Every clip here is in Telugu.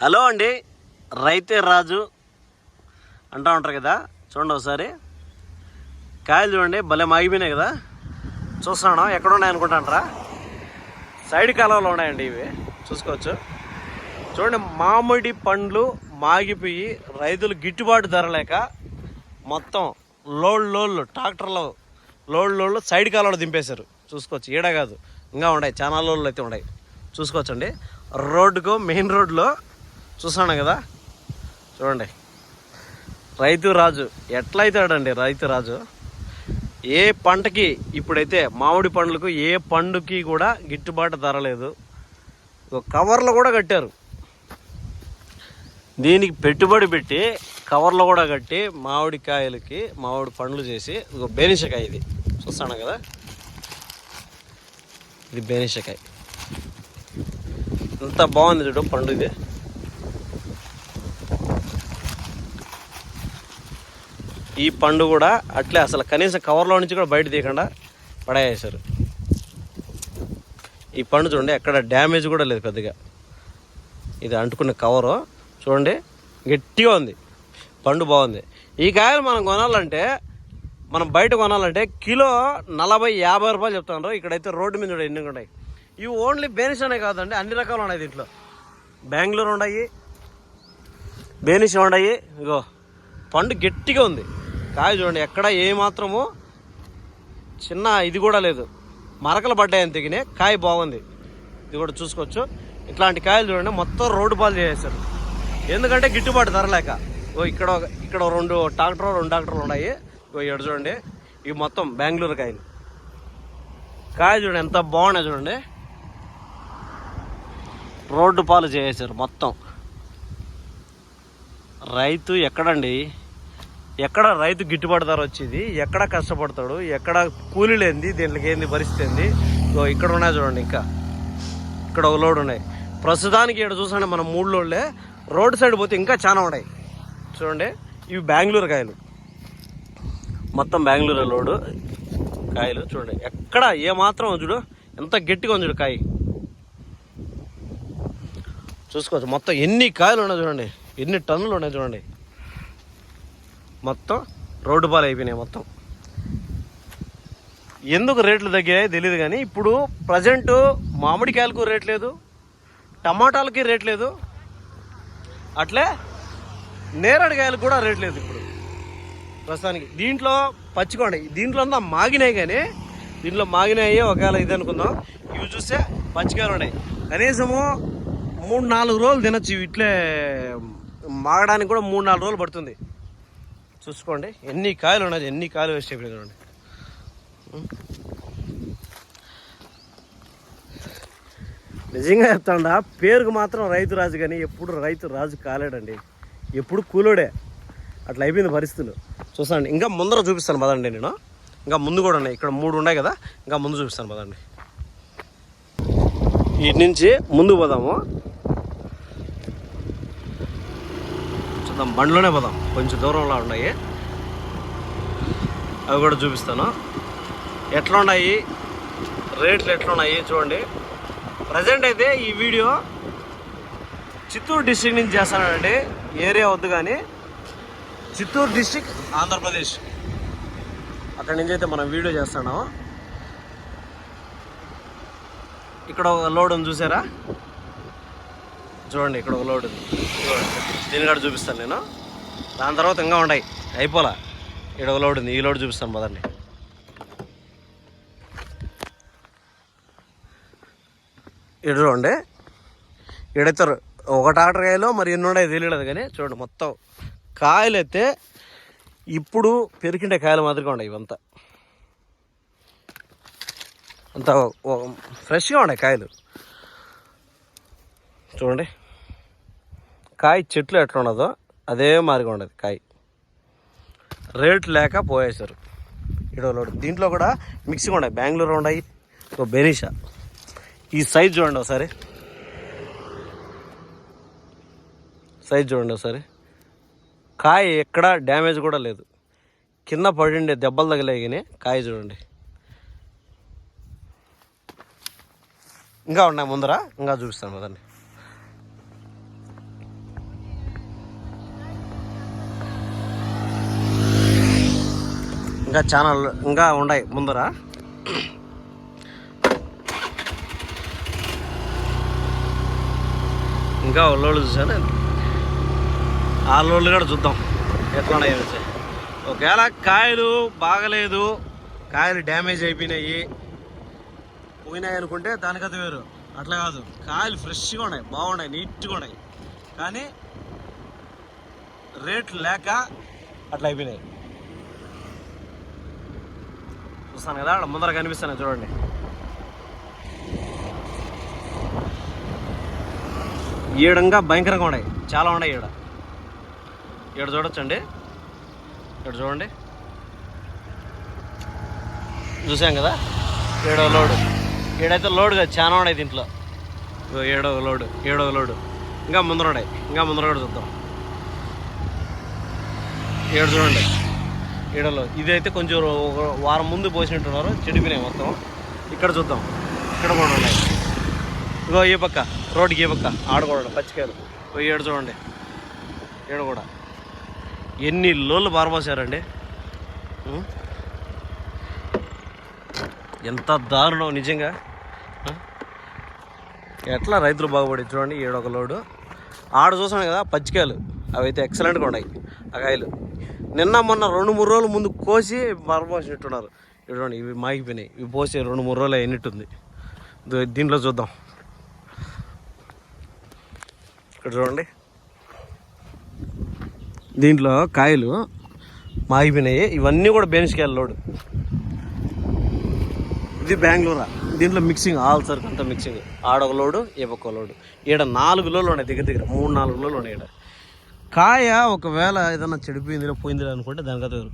హలో అండి రైతే రాజు అంటూ ఉంటారు కదా చూడండి ఒకసారి. కాయలు చూడండి భలే మాగిపోయినాయి కదా. చూస్తున్నాను ఎక్కడ ఉన్నాయి అనుకుంటాంటారా సైడ్ కాలంలో ఉన్నాయండి ఇవి చూసుకోవచ్చు. చూడండి మామిడి పండ్లు మాగిపోయి రైతులు గిట్టుబాటు ధర లేక మొత్తం లోడ్ లోళ్ళు ట్రాక్టర్లు లోడ్ లోళ్ళు సైడ్ కాలంలో దింపేశారు. చూసుకోవచ్చు ఈడ కాదు ఇంకా ఉన్నాయి చాలా లోళ్ళు అయితే ఉన్నాయి. చూసుకోవచ్చండి. రోడ్డుకు మెయిన్ రోడ్లో చూసాను కదా? చూడండి. రైతు రాజు. ఎట్లయితాడండి రైతు రాజు? ఏ పంటకి ఇప్పుడైతే మామిడి పండ్లకు ఏ పండుకి కూడా గిట్టుబాటు ధర లేదు. కవర్లు కూడా కట్టారు. దీనికి పెట్టుబడి పెట్టి కవర్లు కూడా కట్టి మామిడికాయలకి మామిడి పండ్లు చేసి ఒక బేనిషకాయ ఇది. చూస్తాను కదా? ఇది బేనిషకాయ. ఎంత బాగుంది చూడు పండు ఇది. ఈ పండు కూడా అట్లే అసలు కనీసం కవర్లో నుంచి కూడా బయట తీయకుండా పడేసారు. ఈ పండు చూడండి ఎక్కడ డ్యామేజ్ కూడా లేదు పెద్దగా ఇది అంటుకున్న కవరు. చూడండి గట్టిగా ఉంది. పండు బాగుంది. ఈ కాయలు మనం కొనాలంటే మనం బయట కొనాలంటే కిలో నలభై యాభై రూపాయలు చెప్తాను ఇక్కడైతే రోడ్డు మీద ఎన్ని ఉన్నాయి? ఇవి ఓన్లీ బేనిష్ అనే కాదండి అన్ని రకాలు ఉన్నాయి దీంట్లో. బెంగళూరు ఉన్నాయి బేనిష్ ఉన్నాయి. ఇగో పండు గట్టిగా ఉంది. కాయ చూడండి ఎక్కడ ఏమాత్రము చిన్న ఇది కూడా లేదు. మరకలు పడ్డాయని తెగినే కాయ బాగుంది. ఇది కూడా చూసుకోవచ్చు. ఇట్లాంటి కాయలు చూడండి మొత్తం రోడ్డు పాలు చేసేసారు. ఎందుకంటే గిట్టుబాటు ధర లేక. ఓ ఇక్కడ ఒక- ఇక్కడ రెండు ట్రాక్టర్ రెండు ట్రాక్టర్లు ఉన్నాయి. ఓ ఇక్కడ చూడండి ఇవి మొత్తం బెంగళూరు కాయలు. కాయ చూడండి ఎంత బాగున్నాయి చూడండి. రోడ్డు పాలు చేసేసారు మొత్తం. రైతు ఎక్కడండి? ఎక్కడ రైతు గిట్టుబాటు ధర వచ్చేది ఎక్కడ కష్టపడతాడు ఎక్కడ కూలీలేంది దీంట్లోకి ఏంది పరిస్థితి ఏంది? ఇక్కడ ఉన్నాయి చూడండి ఇంకా. ఇక్కడ ఒక లోడ్ ఉన్నాయి. ప్రస్తుతానికి ఇక్కడ చూసండి మనం మూడు లోడ్లే. రోడ్ సైడ్ పోతే ఇంకా చాలా ఉన్నాయి. చూడండి ఇవి బెంగళూరు కాయలు. మొత్తం బెంగళూరు లోడు కాయలు చూడండి. ఎక్కడ ఏమాత్రం చూడు ఎంత గట్టిగా ఉంది చూడు కాయ. చూసుకోవచ్చు. మొత్తం ఎన్ని కాయలు ఉన్నాయి చూడండి. ఎన్ని టన్నులు ఉన్నాయి చూడండి. మొత్తం రోడ్డు పాలు అయిపోయినాయి మొత్తం. ఎందుకు రేట్లు తగ్గాయో తెలియదు కానీ ఇప్పుడు ప్రజెంట్ మామిడికాయలకు రేట్ లేదు టమాటాలకి రేట్ లేదు అట్లే నేరడికాయలకు కూడా రేట్ లేదు ఇప్పుడు ప్రస్తుతానికి. దీంట్లో పచ్చికోండి దీంట్లో అంతా మాగినాయి కానీ దీంట్లో మాగినాయి ఒకవేళ ఇది అనుకుందాం. ఇవి చూస్తే పచ్చికాయలు ఉన్నాయి. కనీసము మూడు నాలుగు రోజులు తినొచ్చు ఇట్లే మాగడానికి కూడా మూడు నాలుగు రోజులు పడుతుంది. చూసుకోండి. ఎన్ని కాయలు ఉన్నది ఎన్ని కాయలు వేస్ట్ అయిపోయింది చూడండి. నిజంగా చెప్తాండా పేరుకు మాత్రం రైతు రాజు కానీ ఎప్పుడు రైతు రాజు కాలేడండి. ఎప్పుడు కూలోడే. అట్లా అయిపోయింది పరిస్థితులు. చూస్తానండి ఇంకా ముందర చూపిస్తాను పదండి నేను. ఇంకా ముందు కూడా ఉన్నాయి ఇక్కడ మూడు ఉన్నాయి కదా ఇంకా ముందు చూపిస్తాను పదండి. వీటి నుంచి ముందు పోదాము. పోదాం బండ్లోనే పోదాం. కొంచెం దూరంలో ఉన్నాయి. అవి కూడా చూపిస్తాను. ఎట్లా ఉన్నాయి రేట్లు ఎట్లా ఉన్నాయి చూడండి. ప్రజెంట్ అయితే ఈ వీడియో చిత్తూరు డిస్టిక్ నుంచి చేస్తానండి. ఏరియా వద్దు కానీ. చిత్తూరు డిస్టిక్ ఆంధ్రప్రదేశ్. అక్కడి నుంచి అయితే మనం వీడియో చేస్తున్నాము ఇక్కడ ఒక లోడ్ ఉంది చూసారా? చూడండి ఇక్కడ ఒక లోడ్ ఉంది. చూడండి కాడ కూడా చూపిస్తాను నేను. దాని తర్వాత ఇంకా ఉన్నాయి అయిపోలా. ఇక్కడ ఒక లోడ్ ఉంది ఈ లోడ్ చూపిస్తాను పదండి. ఇక్కడ చూడండి. ఇడైతే ఒక టాటర్ కాయలో మరి ఎన్ని ఉన్నాయి తెలియలేదు కానీ చూడండి మొత్తం కాయలు అయితే ఇప్పుడు పెరికిండే కాయలు మాదిరిగా ఉన్నాయి ఇవంతా. అంత ఫ్రెష్గా ఉన్నాయి కాయలు. చూడండి. కాయ చెట్లు ఎట్లా ఉన్నదో అదే మాదిరిగా ఉండదు కాయ. రేట్ లేక పోయేశారు. ఇడవలో దీంట్లో కూడా మిక్సింగ్ ఉన్నాయి. బెంగళూరు ఉన్నాయి. ఓ బెనీషా. ఈ సైజ్ చూడండి ఒకసారి. సైజ్ చూడండి ఒకసారి. కాయ ఎక్కడ డ్యామేజ్ కూడా లేదు. కింద పడిండే దెబ్బలు తగిలేగానే కాయ చూడండి. ఇంకా ఉన్నాయి ముందర. ఇంకా చూపిస్తాను కదండి ఇంకా చాలా ఇంకా ఉన్నాయి ముందర. ఇంకా ఒళ్ళోళ్ళు చూసాను ఆ లోళ్ళు కూడా చూద్దాం ఎట్లా ఒకవేళ కాయలు బాగలేదు కాయలు డ్యామేజ్ అయిపోయినాయి పోయినాయి అనుకుంటే దానికత వేరు. అట్లా కాదు. కాయలు ఫ్రెష్గా ఉన్నాయి బాగున్నాయి నీట్గా ఉన్నాయి. కానీ రేట్లు లేక అట్లా అయిపోయినాయి. చూస్తాను కదా అక్కడ ముందర కనిపిస్తాను చూడండి. ఈడంగా భయంకరంగా ఉన్నాయి. చాలా ఉన్నాయి ఈడ ఈడ చూడొచ్చండి. ఇక్కడ చూడండి. చూసాం కదా? ఏడో లోడు. ఏడైతే లోడు కదా చాలా ఉన్నాయి దీంట్లో. ఏడో ఏడవ లోడు ఏడవ లోడు. ఇంకా ముందర ఉన్నాయి. ఇంకా ముందర కూడా చూద్దాం. ఏడు చూడండి. ఈడలో ఇదైతే కొంచెం ఒక వారం ముందు పోసినట్టున్నారు. చెడిపోయినాయి మొత్తం. ఇక్కడ చూద్దాం. ఇక్కడ కూడా ఉన్నాయి. ఇగో ఈ పక్క. రోడ్డుకి ఈ పక్క. ఆడ కూడా పచ్చికాయలు. ఇగో ఏడు చూడండి. ఏడు కూడా. ఎన్ని లోళ్ళు పారబోసారండి ఎంత దారుణం నిజంగా. ఎట్లా రైతులు బాగుపడి చూడండి. ఏడొక లోడు. ఆడ చూసాం కదా పచ్చికాయలు. అవి అయితే ఎక్సలెంట్గా ఉన్నాయి. ఆ కాయలు. నిన్న మొన్న రెండు మూడు రోజుల ముందు కోసి మరపోసినట్టున్నారు ఇవి చూడండి ఇవి మాగిపోయినాయి. ఇవి పోసి రెండు మూడు రోజులు అయినట్టుంది. దీంట్లో చూద్దాం. ఇక్కడ చూడండి. దీంట్లో కాయలు మాగిపోయినాయి. ఇవన్నీ కూడా బెనిస్కాయల లోడు. ఇది బెంగళూరా. దీంట్లో మిక్సింగ్ ఆల్ సరుకు అంతా మిక్సింగ్. ఆడొక లోడు ఏపొక్క లోడు. ఈడ నాలుగు లోలు ఉన్నాయి దగ్గర దగ్గర. మూడు నాలుగు లోలు ఉన్నాయి ఈడ. కాయ ఒకవేళ ఏదైనా చెడిపోయింది పోయిందిలో అనుకుంటే దానికైతే వేరు.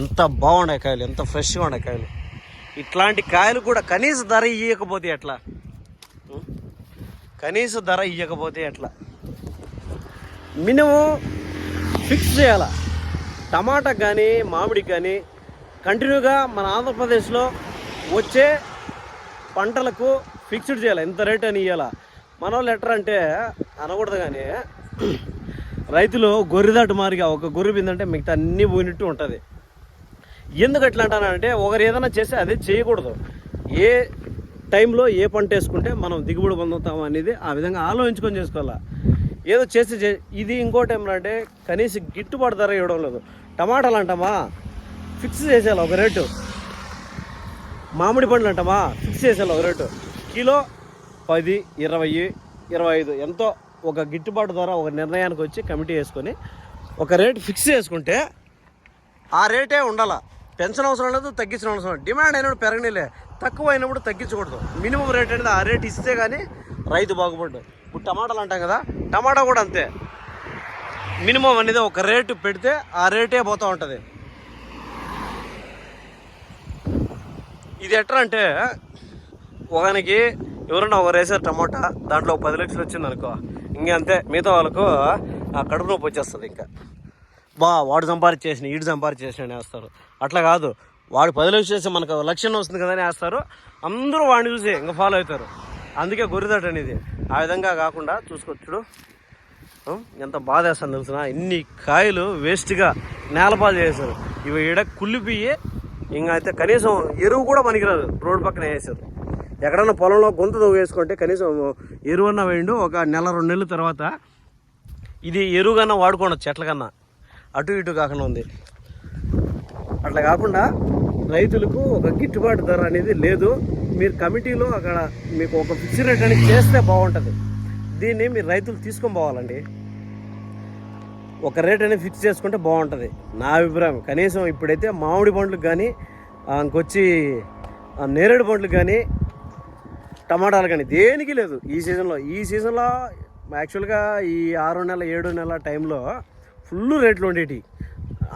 ఎంత బాగుండే కాయలు ఎంత ఫ్రెష్గా ఉండే కాయలు. ఇట్లాంటి కాయలు కూడా కనీస ధర ఇవ్వకపోతే ఎట్లా? కనీస ధర ఇవ్వకపోతే ఎట్లా? మినిమం ఫిక్స్ చేయాల. టమాటా కానీ మామిడి కానీ కంటిన్యూగా మన ఆంధ్రప్రదేశ్లో వచ్చే పంటలకు ఫిక్స్డ్ చేయాలి. ఎంత రేట్ అని ఇవ్వాలా మన వాళ్ళు ఎట్రా అంటే అనకూడదు కానీ రైతులు గొర్రెదాటు మారిగా ఒక గొర్రె బిందంటే మిగతా అన్నీ పోయినట్టు ఉంటుంది. ఎందుకు ఎట్లా అంటానంటే ఒకరు ఏదైనా చేస్తే అదే చేయకూడదు. ఏ టైంలో ఏ పంట వేసుకుంటే మనం దిగుబడి పొందుతాం అనేది ఆ విధంగా ఆలోచించుకొని చేసుకోవాలా. ఏదో చేసి చే- ఇది ఇంకోటి ఏమంటే కనీసం గిట్టుబాటు ధర ఇవ్వడం లేదు. టమాటాలు అంటామా? ఫిక్స్ చేసేయాలి ఒక రేటు. మామిడి పండ్లు అంటామా? ఫిక్స్ చేసేయాలి ఒక రేటు. కిలో పది ఇరవై ఇరవై ఐదు ఎంతో ఒక గిట్టుబాటు ద్వారా ఒక నిర్ణయానికి వచ్చి కమిటీ వేసుకొని ఒక రేటు ఫిక్స్ చేసుకుంటే ఆ రేటే ఉండాల. పెన్షన్ అవసరం లేదు తగ్గించిన అవసరం డిమాండ్ అయినప్పుడు పెరగనిలే. తక్కువ అయినప్పుడు తగ్గించకూడదు. మినిమం రేట్ అనేది ఆ రేట్ ఇస్తే కానీ రైతు బాగుపడ్డు. ఇప్పుడు టమాటాలు అంటాం కదా టమాటా కూడా అంతే. మినిమం అనేది ఒక రేటు పెడితే ఆ రేటే పోతూ ఉంటుంది. ఇది ఎట్లా అంటే ఒకనికి ఎవరన్నా ఒక వేసారు టమాటా దాంట్లో ఒక పది లక్షలు వచ్చింది అనుకో ఇంకంతే. మిగతా వాళ్ళకు ఆ కడుపు నొప్పి వచ్చేస్తుంది ఇంకా. బా వాడు సంపాదించేసిన ఈడు సంపాదించేసిన చేసిన వేస్తారు అట్లా కాదు. వాడు పది లక్షలు చేస్తే మనకు లక్ష్యం వస్తుంది కదా అని వేస్తారు. అందరూ వాడిని చూసి ఇంకా ఫాలో అవుతారు. అందుకే గొర్రెదట అనేది. ఆ విధంగా కాకుండా చూసుకొచ్చుడు ఎంత బాధ వేస్తాను తెలిసిన ఇన్ని కాయలు వేస్ట్గా నేలపాలు చేశారు. ఇవి ఈడ కుళ్ళిపోయి ఇంకా అయితే కనీసం ఎరువు కూడా పనికిరాదు. రోడ్డు పక్కన వేసారు ఎక్కడన్నా పొలంలో గుంత వేసుకుంటే కనీసం ఎరువన్నా వేయండు ఒక నెల రెండు నెలల తర్వాత ఇది ఎరువుగానే వాడుకోండి చెట్లకన్నా అటు ఇటు కాకుండా ఉంది. అట్లా కాకుండా రైతులకు ఒక గిట్టుబాటు ధర అనేది లేదు. మీరు కమిటీలో అక్కడ మీకు ఒక ఫిక్స్ రేట్ అనేది చేస్తే బాగుంటుంది. దీన్ని మీరు రైతులు తీసుకొని పోవాలండి. ఒక రేట్ అనేది ఫిక్స్ చేసుకుంటే బాగుంటుంది. నా అభిప్రాయం. కనీసం ఇప్పుడైతే మామిడి పండ్లకు కానీ ఇంకొచ్చి నేరేడు పండ్లకు కానీ టమాటాలు కానీ దేనికి లేదు. ఈ సీజన్లో ఈ సీజన్లో యాక్చువల్గా ఈ ఆరు నెల ఏడు నెల టైంలో ఫుల్ రేట్లు ఉండేటి.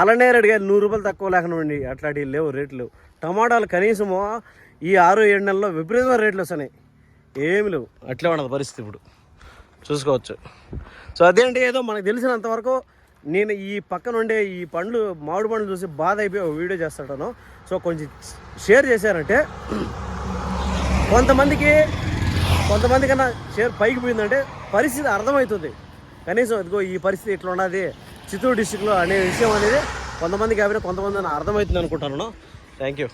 అలానే రేటుగా నూరు రూపాయలు తక్కువ లేకుండా ఉండి అట్లాంటివి లేవు రేట్లు. టమాటాలు కనీసము ఈ ఆరు ఏడు నెలల్లో విపరీతమైన రేట్లు వస్తున్నాయి. ఏమి లేవు. అట్లే ఉండదు పరిస్థితి ఇప్పుడు. చూసుకోవచ్చు. సో అదేంటి ఏదో మనకు తెలిసినంతవరకు నేను ఈ పక్కన ఉండే ఈ పండ్లు మామిడి పండ్లు చూసి బాధ అయిపోయి వీడియో చేస్తుంటాను. సో కొంచెం షేర్ చేశారంటే కొంతమందికి కొంతమంది కన్నా షేర్ పైకి పోయిందంటే పరిస్థితి అర్థమవుతుంది. కనీసం ఇదిగో ఈ పరిస్థితి ఇట్లా ఉన్నది చిత్తూరు డిస్టిక్లో అనే విషయం అనేది కొంతమందికి కాబట్టి కొంతమంది అర్థమవుతుంది అనుకుంటాను థ్యాంక్ యూ